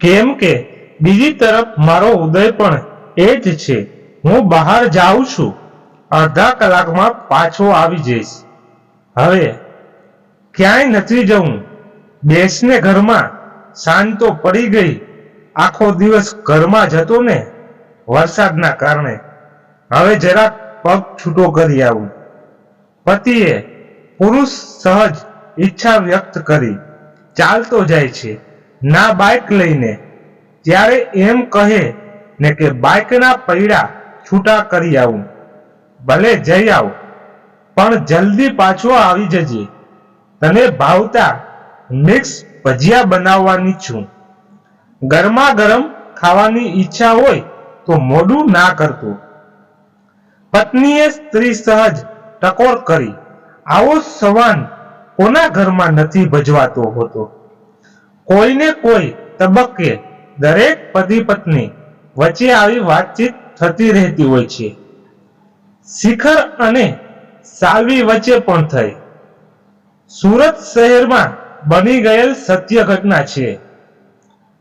કેમ કે બીજી તરફ મારો ઉદય પણ એ જ છે. હું બહાર જાઉં છું. અડધા કલાકમાં પાછો આવી જઈશ. હવે ક્યાંય નથી જવું. બેસને ઘરમાં સાંજ તો પડી ગઈ. આખો દિવસ ઘરમાં જતો ને વરસાદના કારણે. હવે જરાક પગ છૂટો કરી આવું. પતિએ પુરુષ સહજ ઈચ્છા વ્યક્ત કરી. ચાલતો જાય છે. ના બાઇક લઈને. ત્યારે એમ કહે ને કે બાઇકના પૈડા છૂટા કરી આવું. ભલે જઈ આવ, પણ જલ્દી પાછો આવી જજે. તને ભાવતા મિક્સ ભજીયા બનાવવાની છું. ગરમા ગરમ ખાવાની ઈચ્છા હોય તો મોડું ના કરતો. પત્નીએ સ્ત્રી સહજ ટકોર કરી. આવો સવાન કોના ઘરમાં નથી ભજવાતો હોતો? કોઈને કોઈ તબક્કે દરેક પતિ પત્ની વચ્ચે આવી વાતચીત થતી રહેતી હોય છે. શિખર અને સાલવી વચ્ચે પણ થઈ. સુરત શહેરમાં બની ગયેલ સત્ય ઘટના છે.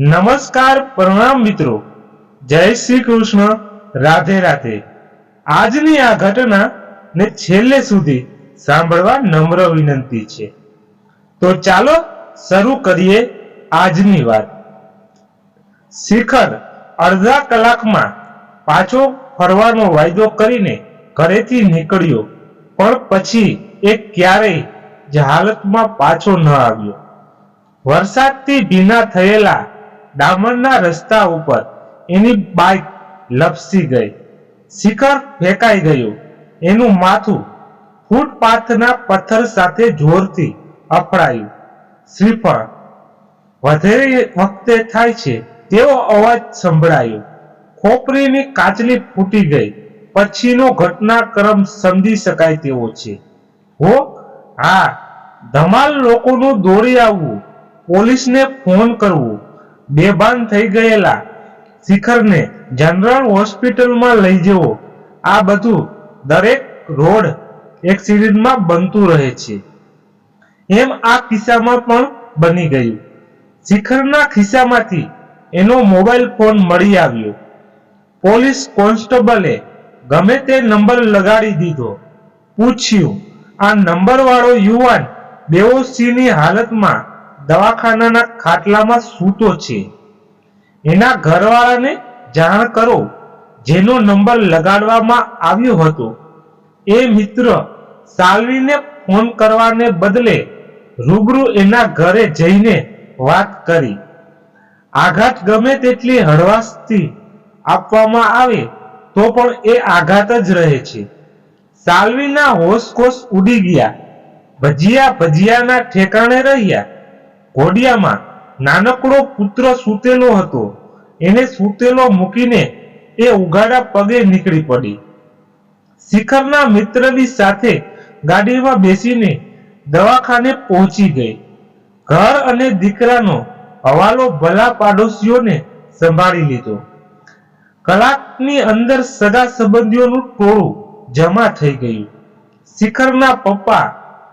નમસ્કાર પ્રણામ મિત્રો. જય શ્રી કૃષ્ણ. રાધે રાધે. આજની આ ઘટના ને છેલ્લે સુધી સાંભળવા નમ્ર વિનંતી છે. તો ચાલો શરૂ કરીએ આજની વાત. શિખર અડધા કલાકમાં પાછો ફરવાનો વાયદો કરીને ઘરેથી નીકળ્યો, પણ પછી એ ક્યારેય જ હાલતમાં પાછો ન આવ્યો. વરસાદથી ભીના થયેલા ડામરના રસ્તા ઉપર એની બાઇક લપસી ગઈ. શિખર ફેંકાઈ ગયું. એનું માથું ફૂટપાથના પથ્થર સાથે જોરથી અફડાયું શ્રીફળ વધારે વખતે થાય છે. તેવો અવાજ સંભળાયો. ખોપરીની કાચલી ફૂટી ગઈ. પછીનો ઘટનાક્રમ સમજી શકાય તેવો છે. હો, હા, ધમાલ લોકોનું દોડી આવવું, પોલીસને ફોન કરવું, બેભાન થઈ ગયેલા શિખરને જનરલ હોસ્પિટલમાં લઈ જવો, આ બધું દરેક રોડ એક્સિડન્ટમાં બનતું રહે છે. એમ આ કિસ્સામાં પણ બની ગયું. શિખરના ખિસ્સામાંથી એનો મોબાઈલ ફોન મળી આવ્યો. પોલીસ કોન્સ્ટેબલે ગમે તે નંબર લગાડી દીધો. પૂછ્યું, આ નંબરવાળો યુવાન બેહોશીની હાલતમાં દવાખાનાના ખાટલામાં સૂતો છે. એના ઘરવાળાને જાણ કરો, જેનો નંબર લગાડવામાં આવ્યો હતો. એ મિત્ર સાલવીને ફોન કરવાને બદલે રૂબરૂ એના ઘરે જઈને વાત કરી. આઘાત ગમે તેટલી હળવાશથી આપવામાં આવે, તો પણ એ આઘાત જ રહે છે. સાલવીના હોશકોશ ઉડી ગયા. ભજીયા ભજીયાના ઠેકાણે રહ્યા. ઘોડિયામાં નાનકડો પુત્ર સૂતેલો હતો. એને સૂતેલો મૂકીને એ ઉઘાડા પગે નીકળી પડી. શિખરના મિત્રની સાથે ગાડીમાં બેસીને દવાખાને પહોંચી ગઈ. ઘર અને દીકરાનો હવાલો ભલા પાડોશીઓને સંભાળી લીધો. કલાકની અંદર સગા સંબંધીઓનું ટોળું જમા થઈ ગયું. શિખરના પપ્પા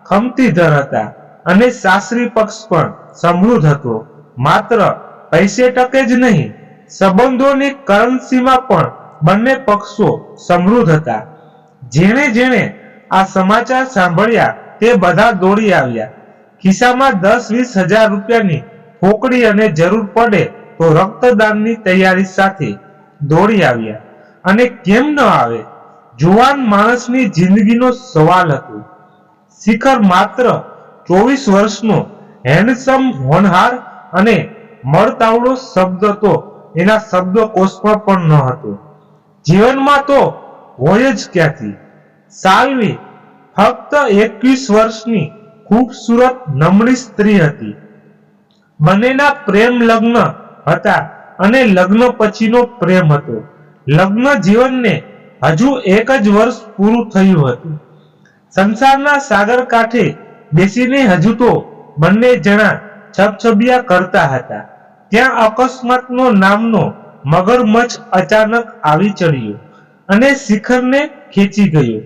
ખમતીધર હતા અને સાસરી પક્ષ પણ સમૃદ્ધ હતો. માત્ર પૈસે ટકે જ નહીં, સંબંધોની કરન્સીમાં પણ બંને પક્ષો સમૃદ્ધ હતા. જેણે જેણે આ સમાચાર સાંભળ્યા તે બધા દોડી આવ્યા. ખિસ્સામાં દસ વીસ હજાર રૂપિયાની ફોકડી અને જરૂર પડે તો રક્તદાનની તૈયારી સાથે દોડી આવ્યા. અને કેમ ન આવે? જુવાન માણસની જિંદગીનો સવાલ હતો. શિખર માત્ર ચોવીસ વર્ષનો હેન્ડસમ હોનહાર અને મળતાવડો શબ્દ તો એના શબ્દકોશમાં પણ ન હતો. જીવનમાં તો હોય જ ક્યાંથી? સાલવી ફક્ત એકવીસ વર્ષની ખૂબસૂરત, નમણી સ્ત્રી હતી. બંનેના પ્રેમ લગ્ન હતા અને લગ્ન પછીનો પ્રેમ હતો. લગ્ન જીવનને હજુ એક જ વર્ષ પૂરું થયું હતું. સંસારના સાગર કાંઠે બેસીને હજુ તો બંને જણા છબછબિયા કરતા હતા. ત્યાં અકસ્માતનો નામનો મગરમચ્છ અચાનક આવી ચડ્યો અને શિખરને ખેંચી ગયો.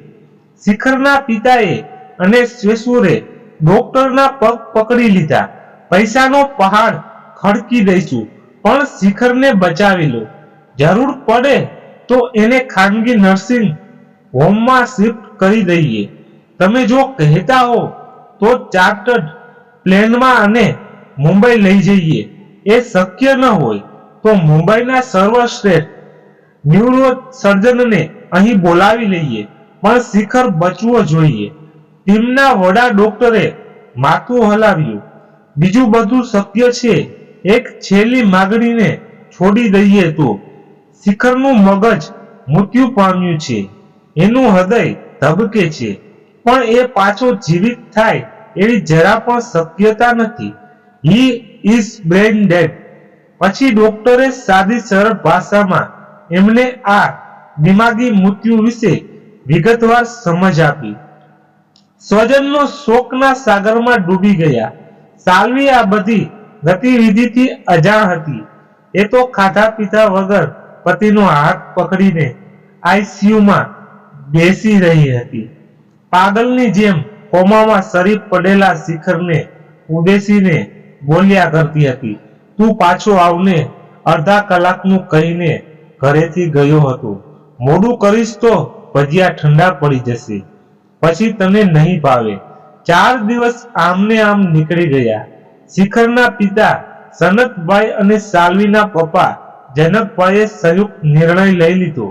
શિખરના પિતાએ અને શ્વેસુરે ડોક્ટરના પગ પકડી લીધા. પૈસાનો પહાડ ખડકી દઈશું, પણ શિખરને બચાવી લો. જરૂર પડે તો એને ખાનગી નર્સિંગ હોમમાં શિફ્ટ કરી દઈએ. તમે જો કહેતા હો, તો ચાર્ટર્ડ પ્લેનમાં અને મુંબઈ લઈ જઈએ. એ શક્ય ન હોય, તો મુંબઈના સર્વશ્રેષ્ઠ ન્યુરો સર્જનને અહીં બોલાવી લઈએ, પણ શિખર બચવો જોઈએ. ટીમના વડા ડોક્ટરે માથું હલાવ્યું. બીજું બધું શક્ય છે, એક છેલ્લી માગણીને છોડી દઈએ તો. શિખરનું મગજ મૃત્યુ પામ્યું છે, એનું હૃદય ધબકે છે. પણ એ પાછો જીવિત થાય એવી જરા પણ શક્યતા નથી. હી ઇઝ બ્રેન ડેડ પછી ડોક્ટરે સાદી સરળ ભાષામાં એમને આ દિમાગી મૃત્યુ વિશે વિગતવાર સમજ આપી. સ્વજનનો શોકના સાગરમાં ડૂબી ગયા. સાલવી આ બધી ગતિવિધિથી અજાણ હતી. એ તો ખાધા પીધા વગર પતિનો હાથ પકડીને આઈસીયુમાં બેસી રહી હતી. પાગલની જેમ કોમામાં શરીફ પડેલા શિખરને ઉદેશીને બોલ્યા કરતી હતી, તું પાછો આવને, અડધા કલાકનું કહીને ઘરેથી ગયો હતો. મોડું કરીશ તો ભજીયા ઠંડા પડી જશે. પછી તને નહીં ભાવે. ચાર દિવસ આમને આમ નીકળી ગયા. શિખરના પિતા સનતભાઈ અને સાલવીના પપ્પા જનકભાઈએ સંયુક્ત નિર્ણય લઈ લીધો.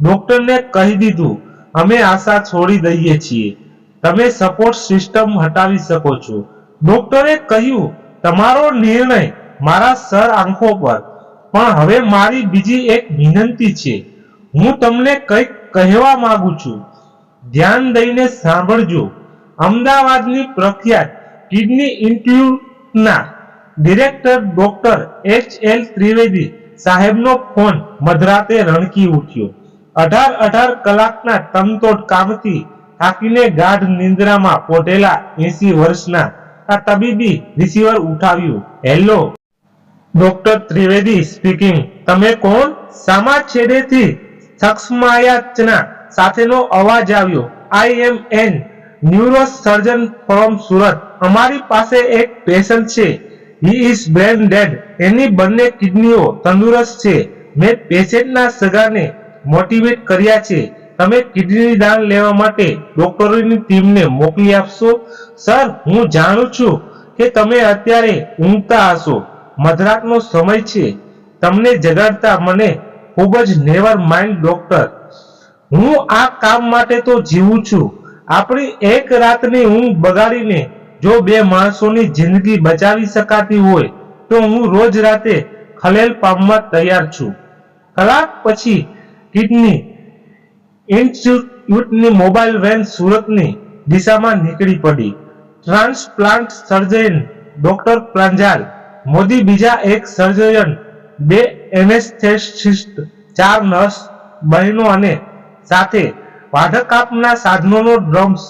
ડોક્ટરને કહી દીધું, અમે આશા છોડી દઈએ છીએ. તમે સપોર્ટ સિસ્ટમ હટાવી શકો છો. ડોક્ટરે કહ્યું, તમારો નિર્ણય મારા સર આંખો પર. પણ હવે મારી બીજી એક વિનંતી છે. હું તમને કંઈક કહેવા માંગુ છું. ધ્યાન દઈને સાંભળજો. અમદાવાદની પ્રખ્યાત kidney ઇન્સ્ટિટ્યૂટના director doctor H L Trivedi સાહેબનો ફોન મધરાતે રણકી ઉઠ્યો. અઢાર અઢાર કલાકના તમતોડ કામથી થાકીને ગાઢ નિંદ્રામાં પોટેલા એસી વર્ષના આ તબીબી receiver ઉઠાવ્યું. Hello, doctor Trivedi speaking. તમે કોણ? સામા છેડેથી સક્ષમાયાચના સાથેનો અવાજ આવ્યો. I am an neuro surgeon from Surat. અમારી પાસે એક પેશન્ટ છે. હી ઇઝ બ્રેન ડેડ એની બંને કિડનીઓ તંદુરસ્ત છે. મેં પેશન્ટના સગાને મોટિવેટ કર્યા છે. તમે કિડની દાન લેવા માટે ડોક્ટરોની ટીમને મોકલી આપશો? સર, હું જાણું છું કે તમે અત્યારે ઊંઘતા હશો. મધરાતનો સમય છે. તમને જગાડતા મને ખૂબ જ નેવર માઇન્ડ ડોક્ટર હું આ કામ માટે તો જીવું છું. આપણી એક રાતની ઊંઘ બગાડીને જો બે માણસોની જિંદગી બચાવી શકાતી હોય, તો હું રોજ રાતે ખલેલ પામવા તૈયાર છું. કલાક પછી કિડની ઇન્સ્ટિટ્યૂટની મોબાઈલ વેન સુરતની દિશામાં નીકળી પડી. Transplant surgeon doctor Pranjal Modi બીજા એક સર્જન, બે એનેસ્થેસિસ્ટ, ચાર નર્સ બહેનો અને સાથે વાઢકાપના સાધનોનો ડ્રમ્સ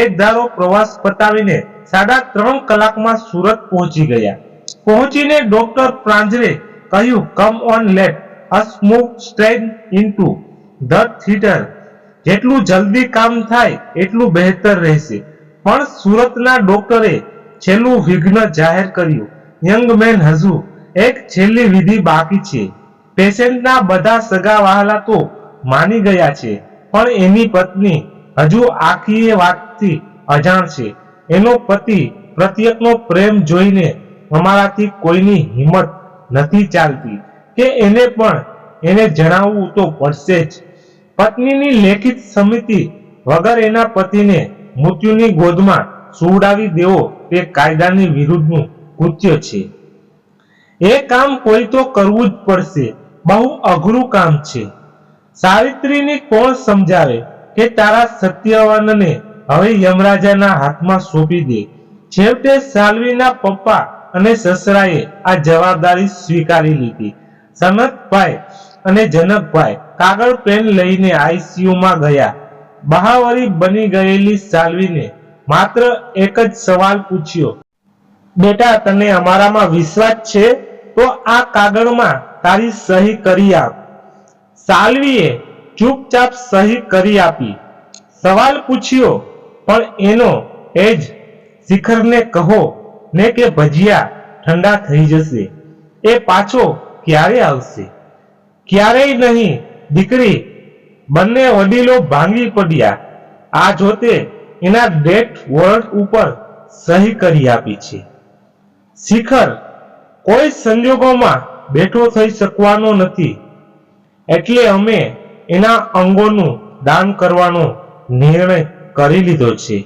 એક ધારો પ્રવાસ પતાવીને સાડા ત્રણ કલાકમાં સુરત પહોંચી ગયા. પહોંચીને ડોક્ટર પ્રાંજરે કહ્યું come on let us move straight into the theatre જેટલું જલ્દી કામ થાય, એટલું બહેતર રહેશે. પણ સુરતના ડોક્ટરે છેલ્લું વિઘ્ન જાહેર કર્યું. યંગ મેન હજુ એક છેલ્લી વિધિ બાકી છે. પેશન્ટના બધા સગા વહાલા તો માની ગયા છે. પણ એની પત્ની હજુ આખી વાતથી અજાણ છે. એનો પતિ પ્રત્યેકનો પ્રેમ જોઈને અમારાથી કોઈની હિંમત નથી ચાલતી. કે એને પણ એને જણાવવું તો પડશે જ. પત્નીની લેખિત સમિતિ વગર એના પતિને મૃત્યુની ગોદમાં સુવડાવી દેવો તે કાયદાની વિરુદ્ધનું કૃત્ય છે. એ કામ કોઈ તો કરવું જ પડશે. બહુ અઘરું કામ છે. સાવિત્રીની કોણ સમજાવે કે તારા સત્યવાનને હવે યમરાજાના હાથમાં સોંપી દે? છેવટે સાલવીના પપ્પા અને સસરાએ આ જવાબદારી સ્વીકારી લીધી. સનતભાઈ અને જનકભાઈ કાગળ પેન લઈને આઈસીયુમાં ગયા. બહાવરી બની ગયેલી સાલવીને માત્ર એક જ સવાલ પૂછ્યો. બેટા, તને અમારામાં વિશ્વાસ છે? તો આ કાગળમાં તારી સહી કરી આપ. સાલ્વીએ ચૂપચાપ સહી કરી આપી. સવાલ પૂછ્યો, પણ એનો એ જ શિખરને કહો ને કે ભજીયા ઠંડા થઈ જશે. એ પાછો ક્યારે આવશે? ક્યારેય નહીં, દીકરી, બંને વડીલો ભાંગી પડ્યા. આ જોતે એના ડેથ વોરંટ ઉપર સહી કરી આપી છે. શિખર કોઈ સંજોગોમાં બેઠો થઈ શકવાનો નથી. એટલે અમે એના અંગોનું દાન કરવાનો નિર્ણય કરી લીધો છે.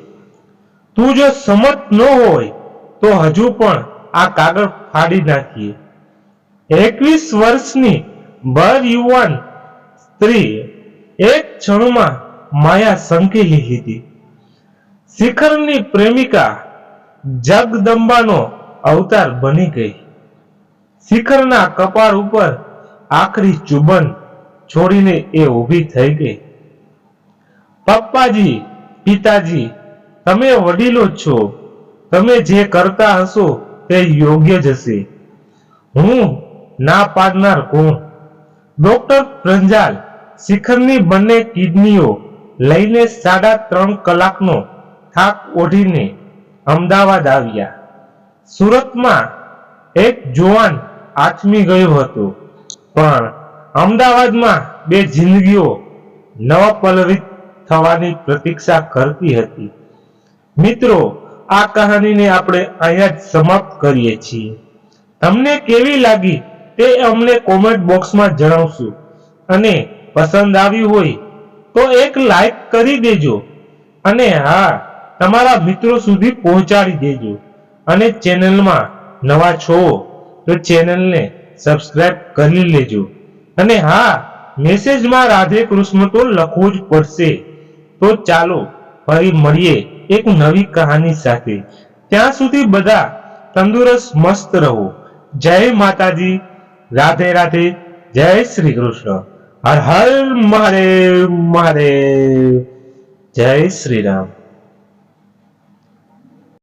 તું જો સમત ન હોય, તો હજુ પણ આ કાગળ ફાડી નાખીએ. એકવીસ વર્ષની ભર યુવાન સ્ત્રી એક ક્ષણમાં માયા સંકેલી લીધી. શિખરની પ્રેમિકા જગદંબાનો અવતાર બની ગઈ. શિખરના કપાળ ઉપર આખરી ચુંબન છોડીને એ ઊભી થઈ ગઈ. પપ્પાજી, પિતાજી, તમે વડીલો છો. તમે જે કરતા હશો તે યોગ્ય જ હશે. હું ના પાડનાર કોણ? ડોક્ટર પ્રંજાલ શિખરની બંને કિડનીઓ લઈને સાડા ત્રણ કલાકનો થાક ઓઢીને અમદાવાદ આવ્યા. સુરતમાં એક જુવાન આથમી ગયો હતો. પણ અમદાવાદમાં બે જિંદગીઓ નવપલવિત થવાની પ્રતીક્ષા કરતી હતી. મિત્રો, આ કહાનીને આપણે અહીંયા જ સમાપ્ત કરીએ છીએ. તમને કેવી લાગી તે અમને કોમેન્ટ બોક્સમાં જણાવશું. અને પસંદ આવી હોય તો એક લાઈક કરી દેજો. અને હા, તમારા મિત્રો સુધી પહોંચાડી દેજો. અને ચેનલમાં નવા છો તો ચેનલને સબસ્ક્રાઇબ કરી લેજો. અને હા મેસેજમાં રાધે કૃષ્ણ તો લખવું જ પડશે. તો ચાલો ફરી મળીએ એક નવી કહાની સાથે. ત્યાં સુધી બધા તંદુરસ્ત મસ્ત રહો. જય માતાજી. રાધે રાધે. જય શ્રી કૃષ્ણ. હર હર મહાદેવ મહાદેવ. જય શ્રી રામ.